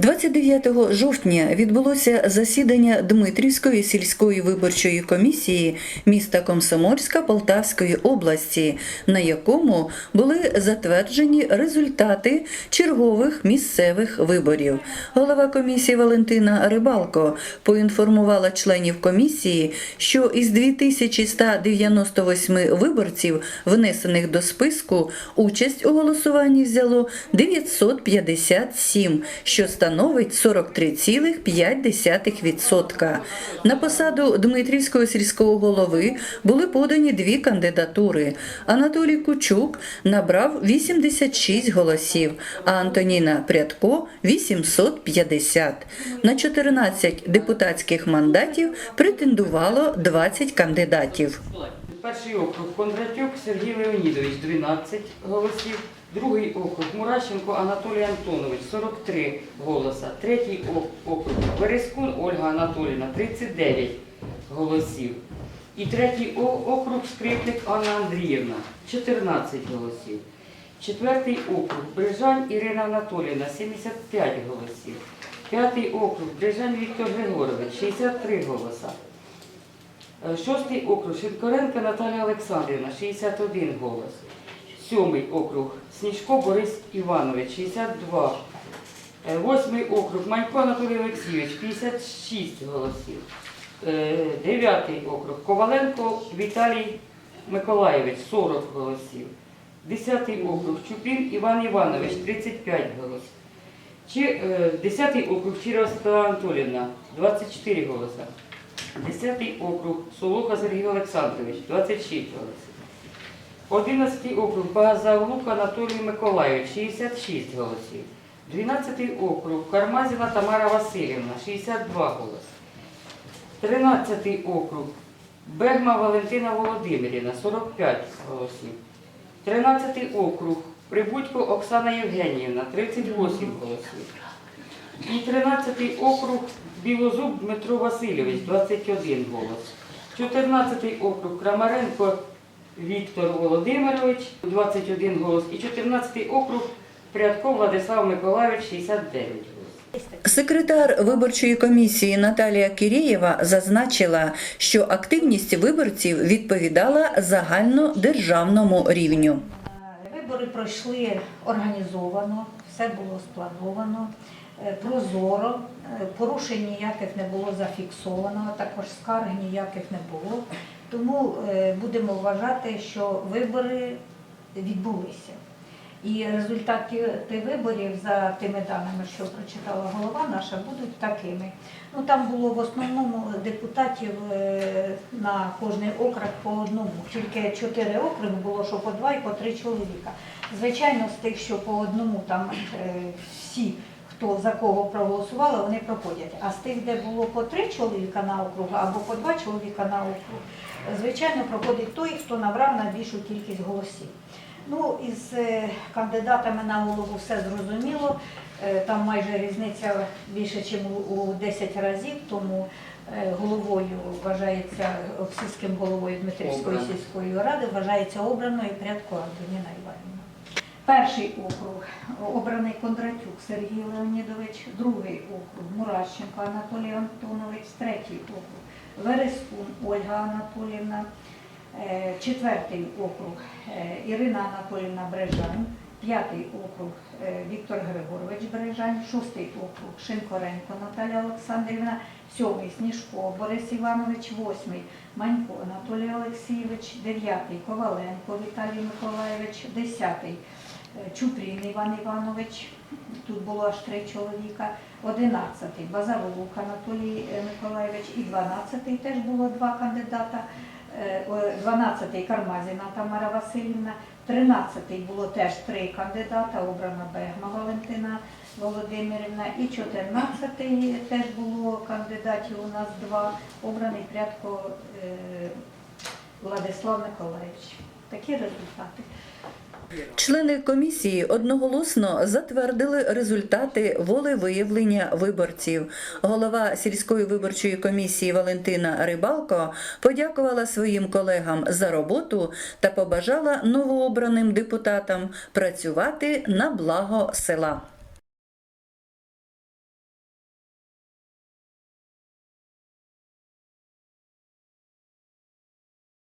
29 жовтня відбулося засідання Дмитрівської сільської виборчої комісії міста Комсомольська Полтавської області, на якому були затверджені результати чергових місцевих виборів. Голова комісії Валентина Рибалко поінформувала членів комісії, що із 2198 виборців, внесених до списку, участь у голосуванні взяло 957, що становить 43,5%. На посаду Дмитрівського сільського голови були подані дві кандидатури. Анатолій Кучук набрав 86 голосів, а Антоніна Прядко 850. На 14 депутатських мандатів претендувало 20 кандидатів. Перший округ Кондратюк Сергій Леонідович 12 голосів. Другий округ Муращенко Анатолій Антонович 43 голоса. Третій округ Березкун Ольга Анатоліївна 39 голосів. І третій округ Скрипник Анна Андріївна 14 голосів. Четвертий округ Брижань Ірина Анатоліївна 75 голосів. П'ятий округ Брижань Віктор Григорович 63 голоса. Е, Шостий округ Шинкоренко Наталія Олександрівна, 61 голос. Сьомий округ Сніжко Борис Іванович, 62. Е, Восьмий округ Манько Анатолій Олексійович, 56 голосів. Е, Дев'ятий округ Коваленко Віталій Миколаєвич, 40 голосів. Десятий округ Чупін Іван Іванович, 35 голосів. Е, Десятий округ Чирова Світлана Анатолівна, 24 голоси. Десятий округ Солоха Сергій Олександрович, 26 голосів. Одинадцятий округ Багазавлук Анатолій Миколаївич, 66 голосів. Дванадцятий округ Кармазіна Тамара Васильівна, 62 голоси. Тринадцятий округ Бегма Валентина Володимирівна, 45 голосів. Тринадцятий округ Прибудько Оксана Євгеніївна, 38 голосів. І 13-й округ Білозуб Дмитро Васильович, 21 голос. 14-й округ Крамаренко Віктор Володимирович, 21 голос. І 14-й округ Прядков Владислав Миколаївич, 69 голосів. Секретар виборчої комісії Наталія Кірєєва зазначила, що активність виборців відповідала загальнодержавному рівню. Вибори пройшли організовано, все було сплановано, прозоро, е, порушень ніяких не було зафіксовано, також скарг ніяких не було. Тому е, будемо вважати, що вибори відбулися. І результати виборів за тими даними, що прочитала голова наша, будуть такими. Ну там було в основному депутатів е, на кожний округ по одному. Тільки чотири округи було, що по два і по три чоловіка. Звичайно, з тих, що по одному там е, всі, хто за кого проголосували, вони проходять. А з тих, де було по три чоловіка на округ або по два чоловіка на округ, звичайно, проходить той, хто набрав найбільшу кількість голосів. Ну, із е, кандидатами на голову все зрозуміло. Е, Там майже різниця більше, ніж у 10 разів, тому е, головою вважається сільським головою Дмитрівської сільської ради, вважається обраною Прядко Антоніна Іванівна. Перший округ обраний Кондратюк Сергій Леонідович, другий округ Муращенко Анатолій Антонович, третій округ Верескун Ольга Анатоліївна, Е, Четвертий округ е, Ірина Анатоліївна Брежань, п'ятий округ е, Віктор Григорович Брежань, шостий округ Шинкоренко Наталя Олександрівна, сьомий Сніжко Борис Іванович, восьмий Манько Анатолій Олексійович, дев'ятий Коваленко Віталій Миколаєвич, десятий Чупрін Іван Іванович, тут було аж три чоловіка, одинадцятий Базаровук Анатолій е, Миколаєвич і дванадцятий теж було два кандидата. Е, 12-й Кармазіна Тамара Васильівна, 13-й було теж три кандидата, обрана Бегма Валентина Володимирівна, і 14-й теж було кандидатів у нас два, обраний Прядко е, Владислав Миколаївич. Такі результати. Члени комісії одноголосно затвердили результати волевиявлення виборців. Голова сільської виборчої комісії Валентина Рибалко подякувала своїм колегам за роботу та побажала новообраним депутатам працювати на благо села.